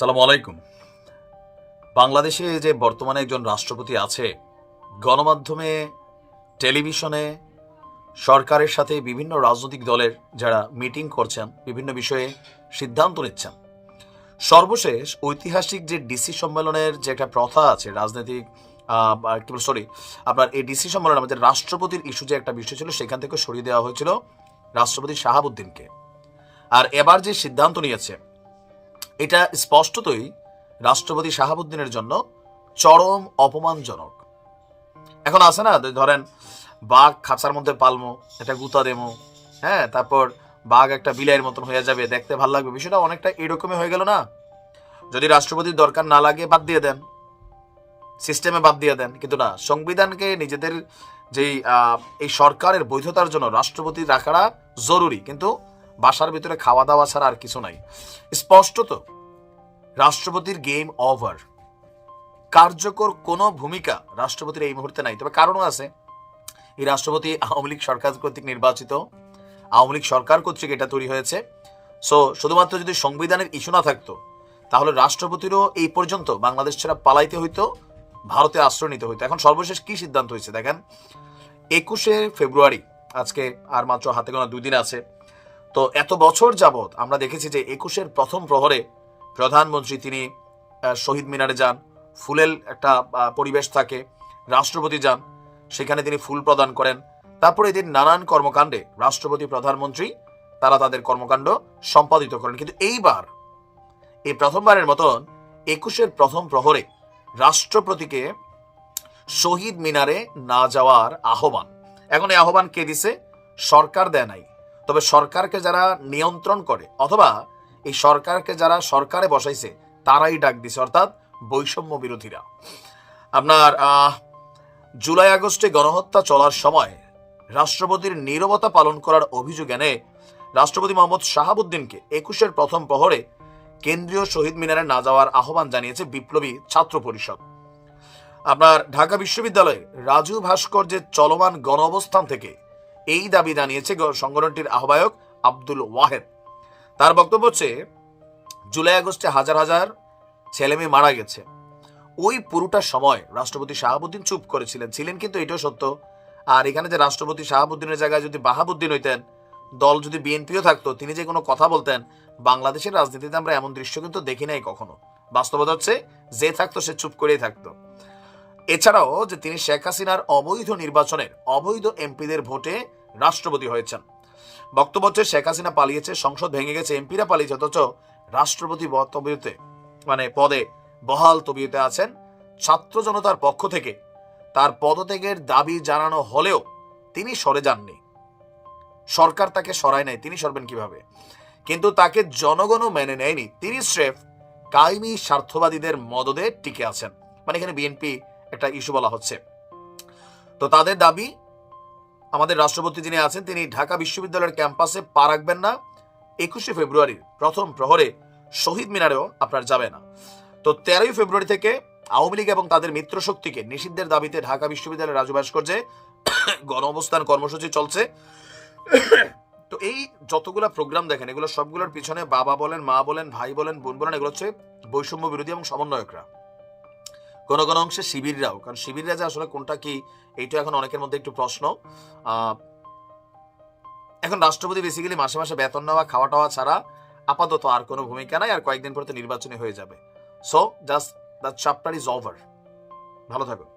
সালাম আলাইকুম। বাংলাদেশে যে বর্তমানে একজন রাষ্ট্রপতি আছে, গণমাধ্যমে, টেলিভিশনে, সরকারের সাথে বিভিন্ন রাজনৈতিক দলের যারা মিটিং করছেন, বিভিন্ন বিষয়ে সিদ্ধান্ত নিচ্ছেন। সর্বশেষ ঐতিহাসিক যে ডিসি সম্মেলনের যে একটা প্রথা আছে, রাজনৈতিক সরি আপনার এই ডিসি সম্মেলনে আমাদের রাষ্ট্রপতির ইস্যু যে একটা বিষয় ছিল, সেখান থেকে সরিয়ে দেওয়া হয়েছিল রাষ্ট্রপতি শাহাবুদ্দিনকে। আর এবার যে সিদ্ধান্ত নিয়েছে এটা স্পষ্টতই রাষ্ট্রপতি শাহাবুদ্দিনের জন্য চরম অপমানজনক। এখন আছে না ধরেন, বাঘ খাঁচার মধ্যে পালমো এটা গুতা দেমো হ্যাঁ তারপর বাঘ একটা বিলাইয়ের মতন হয়ে যাবে, দেখতে ভালো লাগবে, বিষয়টা অনেকটা এরকমই হয়ে গেল না? যদি রাষ্ট্রপতির দরকার না লাগে, বাদ দিয়ে দেন। সিস্টেমে বাদ দিয়ে দেন, কিন্তু না, সংবিধানকে নিজেদের যেই এই সরকারের বৈধতার জন্য রাষ্ট্রপতি রাখাটা জরুরি, কিন্তু বাসার ভিতরে খাওয়া দাওয়া ছাড়া আর কিছু নাই। স্পষ্টত, রাষ্ট্রপতির গেম ওভার। কার্যকর কোনো ভূমিকা রাষ্ট্রপতির এই মুহূর্তে নাই, তবে কারণও আছে। এই রাষ্ট্রপতি আওয়ামী লীগ সরকার কর্তৃক নির্বাচিত, আওয়ামী লীগ সরকার কর্তৃক এটা তৈরি হয়েছে। সো শুধুমাত্র যদি সংবিধানের ইস্যু না থাকতো, তাহলে রাষ্ট্রপতিরও এই পর্যন্ত বাংলাদেশ ছাড়া পালাইতে হইতো, ভারতে আশ্রয় নিতে হইতো। এখন সর্বশেষ কি সিদ্ধান্ত হয়েছে দেখেন, একুশে ফেব্রুয়ারি, আজকে আর মাত্র হাতে গোনা দুই দিন আছে তো এত বছর যাবৎ আমরা দেখেছি যে একুশের প্রথম প্রহরে প্রধানমন্ত্রী তিনি শহীদ মিনারে যান ফুলের একটা পরিবেশ থাকে, রাষ্ট্রপতি যান, সেখানে তিনি ফুল প্রদান করেন। তারপরে এদিন নানান কর্মকাণ্ডে রাষ্ট্রপতি, প্রধানমন্ত্রী, তারা তাদের কর্মকাণ্ড সম্পাদিত করেন। কিন্তু এইবার, এই প্রথমবারের মতন একুশের প্রথম প্রহরে রাষ্ট্রপতিকে শহীদ মিনারে না যাওয়ার আহ্বান। এখন এই আহ্বান কে দিছে? সরকার দেয় নাই। তবে সরকারকে যারা নিয়ন্ত্রণ করে, অথবা এই সরকারকে যারা সরকারে বসাইছে, তারাই ডাক দিছে, অর্থাৎ বৈষম্য বিরোধীরা। আপনার জুলাই আগস্টে গণহত্যা চলার সময় রাষ্ট্রপতির নীরবতা পালন করার অভিযোগ এনে রাষ্ট্রপতি মোহাম্মদ শাহাবুদ্দিনকে একুশের প্রথম প্রহরে কেন্দ্রীয় শহীদ মিনারে না যাওয়ার আহ্বান জানিয়েছে বিপ্লবী ছাত্র পরিষদ। আপনার, ঢাকা বিশ্ববিদ্যালয়ে রাজু ভাস্কর্যের চলমান গণ অবস্থান থেকে এই দাবি জানিয়েছে সংগঠনটির আহ্বায়ক আব্দুল ওয়াহেদ। তার বক্তব্য হচ্ছে, জুলাই আগস্টে হাজার হাজার ছেলে মেয়ে মারা গেছে। ওই পুরোটা সময় রাষ্ট্রপতি শাহাবুদ্দিন চুপ করেছিলেন, ছিলেন কিন্তু এটাও সত্য। আর এখানে যে রাষ্ট্রপতি শাহাবুদ্দিনের জায়গায় যদি বাহাবুদ্দিন হইতেন, দল যদি বিএনপিও থাকতো, তিনি যে কোনো কথা বলতেন, বাংলাদেশের রাজনীতিতে আমরা এমন দৃশ্য কিন্তু দেখি নাই কখনো। বাস্তবতা হচ্ছে, যে থাকতো সে চুপ করেই থাকতো। এছাড়াও যে তিনি শেখ হাসিনার অবৈধ নির্বাচনের, অবৈধ এমপিদের ভোটে রাষ্ট্রপতি হয়েছেন। বক্তব্য হচ্ছে, শেখ হাসিনা পালিয়েছে, সংসদ ভেঙে গেছে, এমপিরা পালিয়েছে, অথচ রাষ্ট্রপতি তবিয়তে মানে পদে বহাল তবিয়তে আছেন। ছাত্র জনতার পক্ষ থেকে তার পদত্যাগের দাবি জানানো হলেও তিনি সরে যাননি। সরকার তাকে সরায় নাই, তিনি সরবেন কীভাবে? কিন্তু তাকে জনগণও মেনে নেয়নি। তিনি স্রেফ কায়েমি স্বার্থবাদীদের মদদে টিকে আছেন। মানে এখানে বিএনপি একটা ইস্যু বলা হচ্ছে। তো তাদের দাবি আমাদের রাষ্ট্রপতি যিনি আছেন, তিনি ঢাকা বিশ্ববিদ্যালয়ের ক্যাম্পাসে পা রাখবেন না। একুশে ফেব্রুয়ারির প্রথম প্রহরে শহীদ মিনারেও আপনার যাবে না। তো তেরোই ফেব্রুয়ারি থেকে আওয়ামী লীগ এবং তাদের মিত্র শক্তিকে নিষিদ্ধের দাবিতে ঢাকা বিশ্ববিদ্যালয়ের রাজু ভাস্কর্যে গণ অবস্থান কর্মসূচি চলছে। তো এই যতগুলা প্রোগ্রাম দেখেন, এগুলো সবগুলোর পিছনে বাবা বলেন, মা বলেন, ভাই বলেন, বোন বলেন, এগুলো হচ্ছে বৈষম্য বিরোধী এবং সমন্বয়করা। কোনো কোনো অংশে শিবিররাও। কারণ শিবিররা যে আসলে কোনটা কি, এইটা এখন অনেকের মধ্যে একটু প্রশ্ন। এখন রাষ্ট্রপতি বেসিক্যালি মাসে মাসে বেতন নেওয়া, খাওয়া টাওয়া ছাড়া আপাতত আর কোনো ভূমিকা নাই আর কয়েকদিন পরে তো নির্বাচনী হয়ে যাবে। So just the chapter is over ভালো থাকুন।